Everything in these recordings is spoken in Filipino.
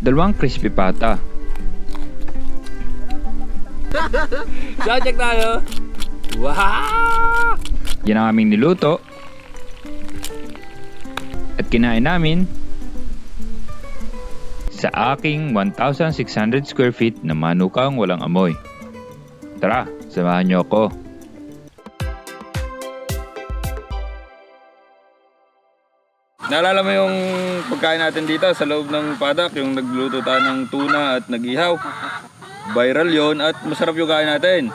dalawang crispy pata. Sound check tayo. Wow! Yan ang aming niluto. At kinain namin sa aking 1,600 square feet na manukang walang amoy. Tara, samahan niyo ako. Naalala mo yung pagkain natin dito sa loob ng padak, yung nagluto tayo ng tuna at nag-ihaw. Viral yon at masarap yung kain natin.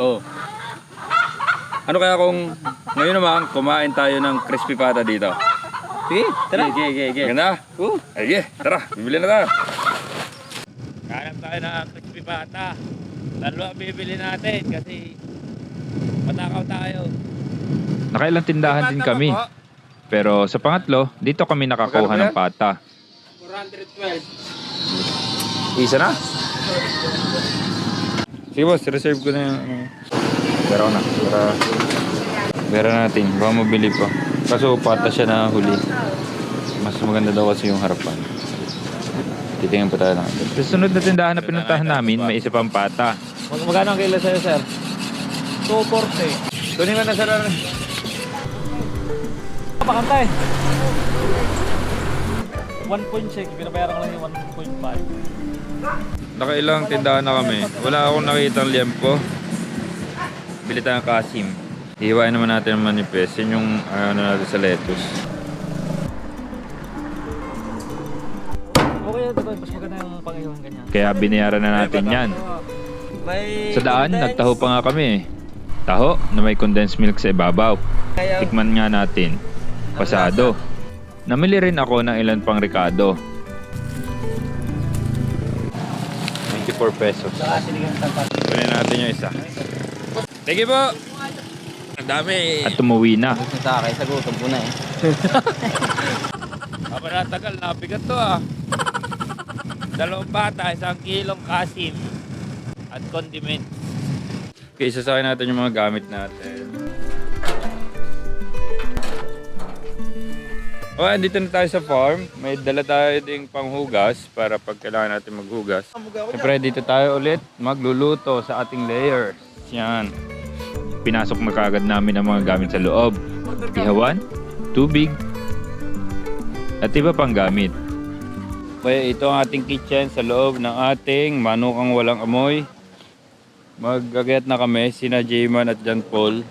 Oh. Ano kaya kung ngayon naman kumain tayo ng crispy pata dito? Sige, tara. Sige, sige, sige. Ganda? Uh. Ay, tara, bibili na tayo. Hanap tayo ng crispy pata. Dalawa ang bibili natin kasi matakaw tayo. Nakailang tindahan din kami. Pero sa pangatlo, dito kami nakakuha ng pata. 412. Isa na? Sige boss, reserve ko na yung... ano. Pero na, para... Pero natin, baka mabili pa. Kaso pata siya na huli. Mas maganda daw kasi yung harapan. Titingnan pa tayo ng Sa sunod na tindahan na pinuntahan namin, may isa pang pata. Mag magkano ang kilo sa'yo, sir? 240. Kunin ko na sa rar. Pakantay. 1.6. Binabayaran ko lang yung 1.5. Nakailang tindahan na kami. Wala akong nakita ng liempo. Bili tayo ng kasim. Ihiwain naman natin ang manipes. Yan yung ano natin sa lettuce. Okay, ito. Mas maganda yung pangiwan ganyan. Kaya binayaran na natin yan. May Sa daan, nagtaho pa nga kami. Taho na may condensed milk sa ibabaw. Tikman nga natin. Pasado. Namili rin ako ng ilan pang ricado. 24 pesos. Kunin natin yung isa. Sige po! Ang dami! At tumuwi na. Sa akin, sa gutom ko na eh. Aba na tagal, nabigat to ah. Dalawang bata, isang kilong kasim at condiment. Okay, isasakay natin yung mga gamit natin. Oh, andito na tayo sa farm. May dala tayo ding panghugas para pag kailangan natin maghugas. Siyempre, dito tayo ulit magluluto sa ating layers. Yan. Pinasok na kagad namin ang mga gamit sa loob. Ihawan, tubig, at iba pang gamit. Kaya ito ang ating kitchen sa loob ng ating manukang walang amoy. Magagayat na kami, sina Jayman at John Paul.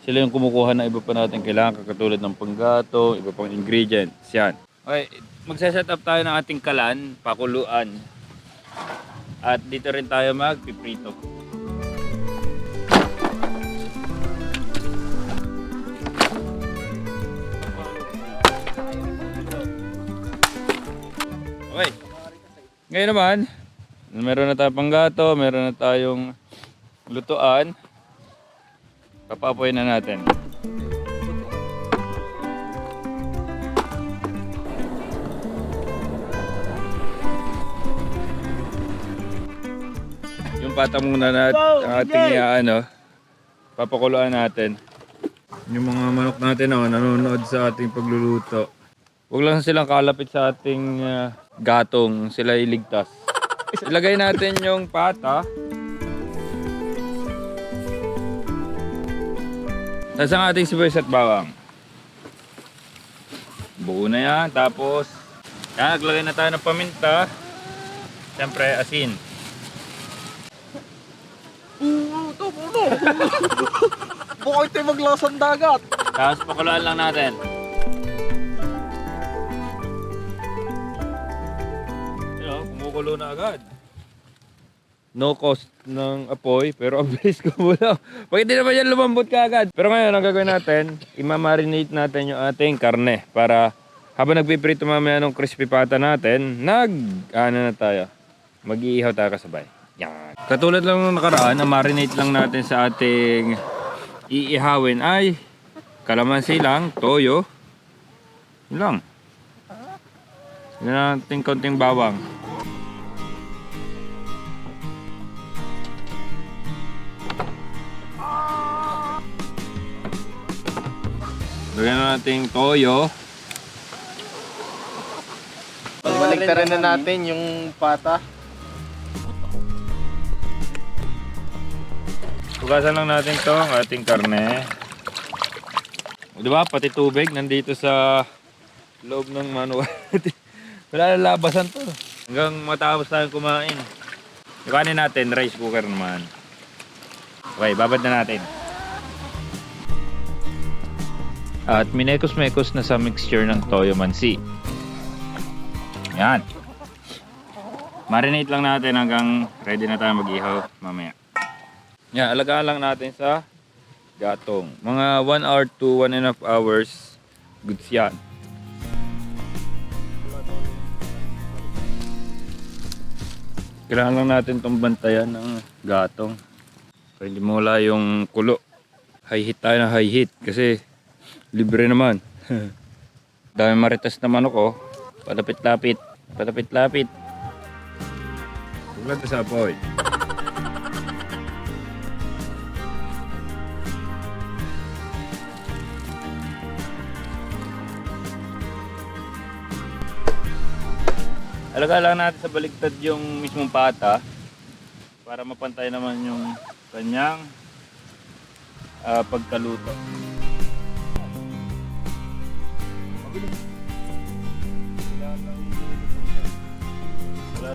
Sila yung kumukuha ng iba pa natin kailangan, katulad ng panggato, iba pang ingredients. Yan. Okay, magsaset up tayo ng ating kalan, pakuluan. At dito rin tayo magpiprito. Okay. Ngayon naman, meron na tayong panggato, meron na tayong lutuan. Papapoy na natin. Yung pata muna na ang ating ano, papakuluan natin. Yung mga manok natin oh, nanonood sa ating pagluluto. Huwag lang silang kalapit sa ating ah, gatong, sila iligtas. Ilagay natin yung pata. Tapos ang ating sibuyas at bawang. Buo na yan. Tapos, naglagay na tayo ng paminta. Siyempre, asin. Bukay tayo maglasang dagat. Tapos, pakuluan lang natin. Oh, kumukulo na agad. No cost ng apoy, pero ang bilis ko muna. Pag hindi naman yan lumambot ka agad. Pero ngayon, ang gagawin natin, imamarinate natin yung ating karne para habang nagpiprito mamaya ng crispy pata natin, nag, ano na tayo, mag-iihaw tayo kasabay. Yan. Katulad lang nung nakaraan, na marinate lang natin sa ating iihawin ay kalamansi lang, toyo, yun lang. Yun natin konting bawang. Lagyan na natin toyo. Baliktarin na natin yung pata. Hugasan lang natin to ang ating karne. Di ba? Pati tubig nandito sa loob ng manual. Wala na labasan to. Hanggang matapos tayong kumain. Kanin natin, rice cooker naman. Okay, babad na natin. At minekos-mekos na sa mixture ng toyo mansi. Yan. Marinate lang natin hanggang ready na tayo mag-ihaw mamaya. Yan, alagaan lang natin sa gatong. Mga 1 hour to 1 and a half hours. Goods yan. Kailangan lang natin itong bantayan ng gatong. Para hindi mawala yung kulo. High heat tayo na high heat kasi libre naman. Dami maritas na manok oh. Palapit-lapit. Palapit-lapit. Huwag sa apoy. Alaga lang natin sa baligtad yung mismong pata para mapantay naman yung kanyang ah, pagkaluto.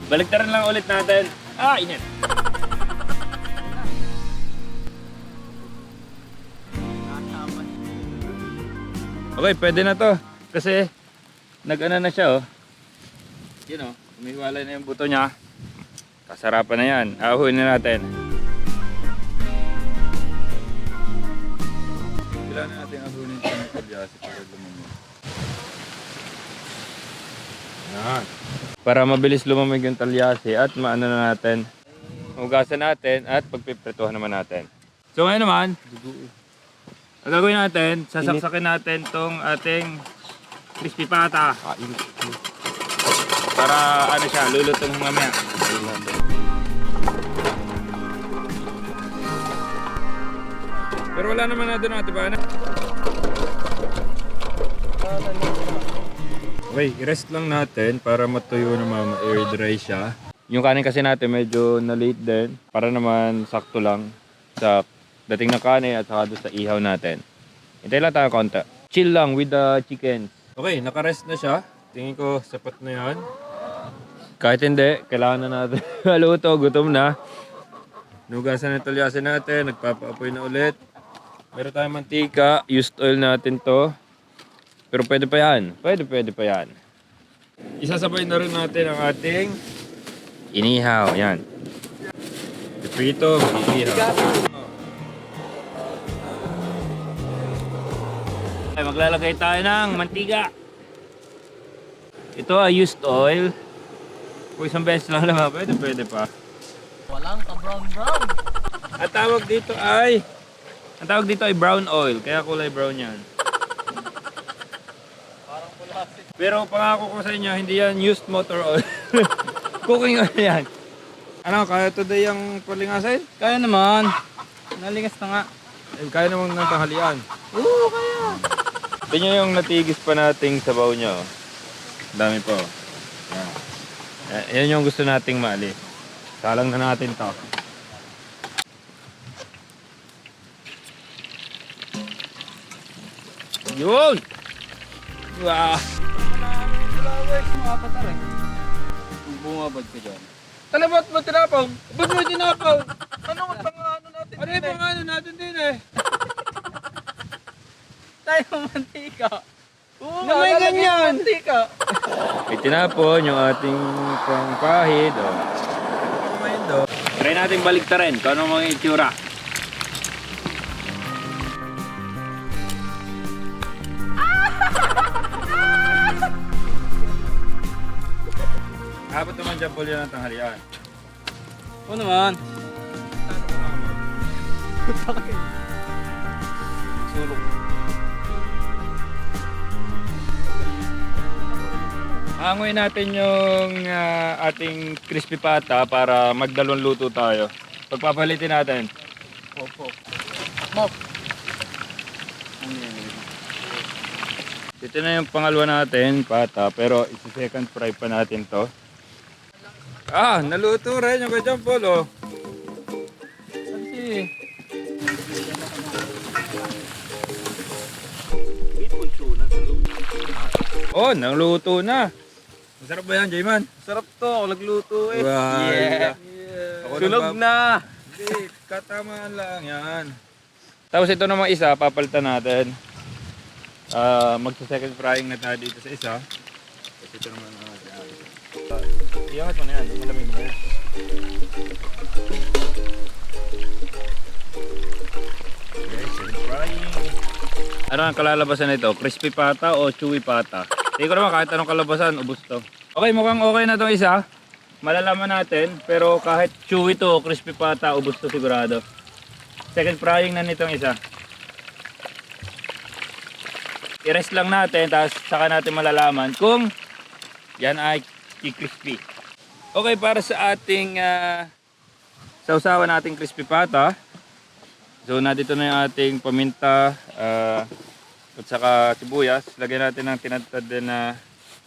Baliktaran lang ulit natin. Ah, init. Okay, pwede na to. Kasi nag-ano na siya oh. Yun oh, umiwalay na yung buto niya. Kasarapan na yan. Ahuin na natin. Kailangan natin ahunin ito ng kalyasi para lumamig. Yan. Para mabilis lumamig yung talyasi at maano na natin. Hugasan natin at pagpiprituhan naman natin. So ngayon naman, ang gagawin natin, sasaksakin natin tong ating crispy pata. Para ano siya, lulutong mamaya. Pero wala naman na doon natin ba? Okay, i-rest lang natin para matuyo na mama, air dry siya. Yung kanin kasi natin medyo na late din para naman sakto lang sa dating ng kanin at saka sa ihaw natin. Hintay lang tayo konti. Chill lang with the chicken. Okay, nakarest na siya. Tingin ko sapat na yan. Kahit hindi, kailangan na natin maluto. Gutom na. Nugasan na talyasin natin. Nagpapaapoy na ulit. Meron tayong mantika. Used oil natin to. Pero pwede pa yan. Pwede, pwede pa yan. Isasabay na rin natin ang ating inihaw. Yan. Prito, inihaw. Ay, maglalagay tayo ng mantika. Ito ay used oil. Kung isang beses lang naman, pwede, pwede pa. Walang ka-brown-brown. Ang tawag dito ay ang tawag dito ay brown oil, kaya kulay brown yan. Pero pangako ko sa inyo, hindi yan used motor oil. Cooking oil yan. Ano, kaya today yung palingasin? Kaya naman. Nalingas na nga. Eh, kaya naman ng tanghalian. Oo, kaya. Tingnan yung natigis pa nating sabaw nyo. Dami po. Yan. Yan- Yan yung gusto nating maalis. Salang na natin to. Yun! Wow! Mga patar eh. Bumabad ka dyan. Ba't mo tinapaw? Ba't mo tinapaw? Ano ang pang-ano natin? Ano yung mga ano natin din eh? Tayo mantika. Oo, Na may ganyan. Mantika. May tinapon yung ating pangpahid. Oh. Try natin baliktarin kung ano mga itsura. Abot naman dyan po yan ang tanghalian. Oo naman. Sulok. Hangoy natin yung ah, ating crispy pata para magdalawang luto tayo. Pagpapalitin natin. Opo. Mop. Ito na yung pangalawa natin, pata. Pero isi-second fry pa natin to. Ah, naluto rin yung John Paul, oh. Kasi... Oh, naluto na. Masarap ba yan, Jayman? Sarap to, ako nagluto eh. Wow. Yeah. Ako Sunog na. Hindi, katamaan lang yan. Tapos ito namang isa, papalitan natin. Ah, magsa-second frying na tayo dito sa isa. Tapos ito naman ang iangat mo na yan, malamig mo yan. Frying. Ano ang kalalabasan nito? Crispy pata o chewy pata? Hindi ko naman kahit anong kalabasan, ubos to. Okay, mukhang okay na tong isa. Malalaman natin, pero kahit chewy to, crispy pata, ubos to sigurado. Second frying na nitong isa. I-rest lang natin, tapos saka natin malalaman kung yan ay crispy. Okay, para sa ating uh, sausawan nating crispy pata. So, nandito na yung ating paminta ah, at saka sibuyas. Lagyan natin ng tinatad na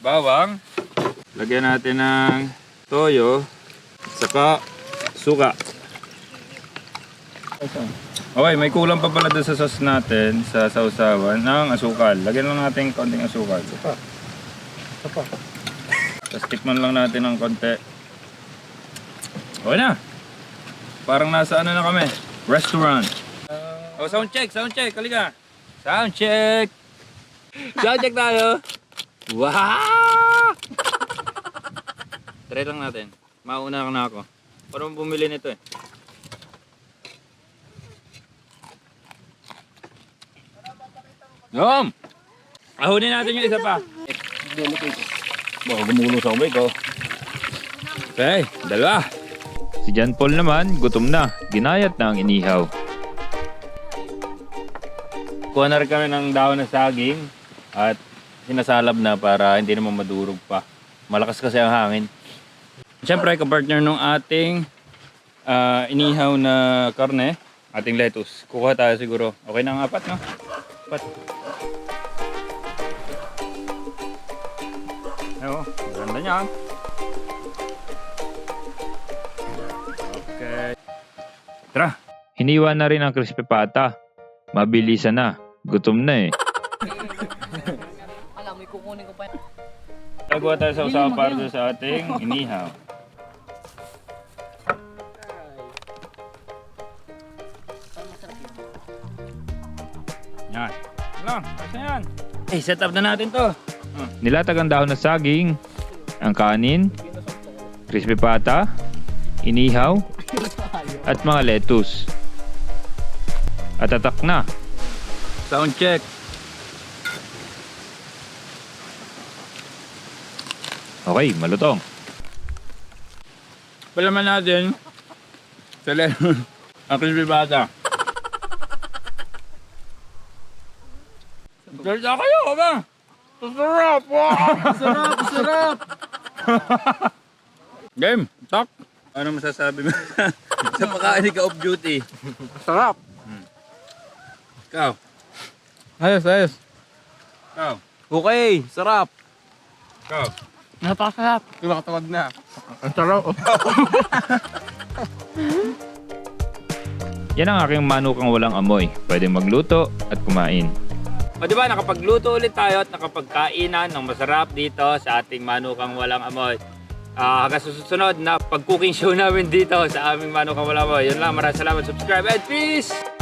bawang. Lagyan natin ng toyo at saka suka. Okay, may kulang pa pala doon sa sauce natin sa sausawan ng asukal. Lagyan lang natin konting asukal. Suka. Suka. Tapos tikman lang natin ng konti. Okay na. Parang nasa ano na kami. Restaurant. oh, sound check, sound check. Halika. Sound check. Sound check tayo. Wow! Try lang natin. Mauna na ako. Parang bumili nito eh. Yum! Ahunin natin yung isa pa. Baka gumulo sa ubay ko. Okay, dalawa. Si John Paul naman, gutom na. Ginayat na ang inihaw. Kuha na rin kami ng dahon ng saging at sinasalab na para hindi naman madurog pa. Malakas kasi ang hangin. Siyempre, kapartner nung ating ah, inihaw na karne, ating lettuce. Kukuha tayo siguro. Okay na ang apat, no? Apat. Ganda niya. Okay. Tara, Hiniwa na rin ang crispy pata. Mabilisan na. Gutom na eh. Alam mo, kukunin ko pa. Nagawa tayo sa usawa para doon sa ating inihaw. Yan. Lang, kasi yan. Eh, set up na natin to. Nilatag ang dahon ng saging, ang kanin, crispy pata, inihaw, at mga lettuce. At tatak na. Sound check. Okay, malutong. Palaman natin sa lemon. Ang crispy bata. Salita kayo, ba? Sarap! Sarap, sarap. Game, talk. Ano masasabi mo sa pagkain ni ka off duty? Sarap. Ikaw, Ayos, ayos. ikaw, Okay, sarap. ikaw. Napakasarap. Nakatawag na. Ang sarap. Yan ang aking manukang walang amoy. Pwede magluto at kumain. O di ba nakapagluto ulit tayo at nakapagkainan ng masarap dito sa ating manukang walang amoy. Ah, hanggang na pag-cooking show namin dito sa aming manukang walang amoy. Yun lang, maraming salamat. Subscribe and peace!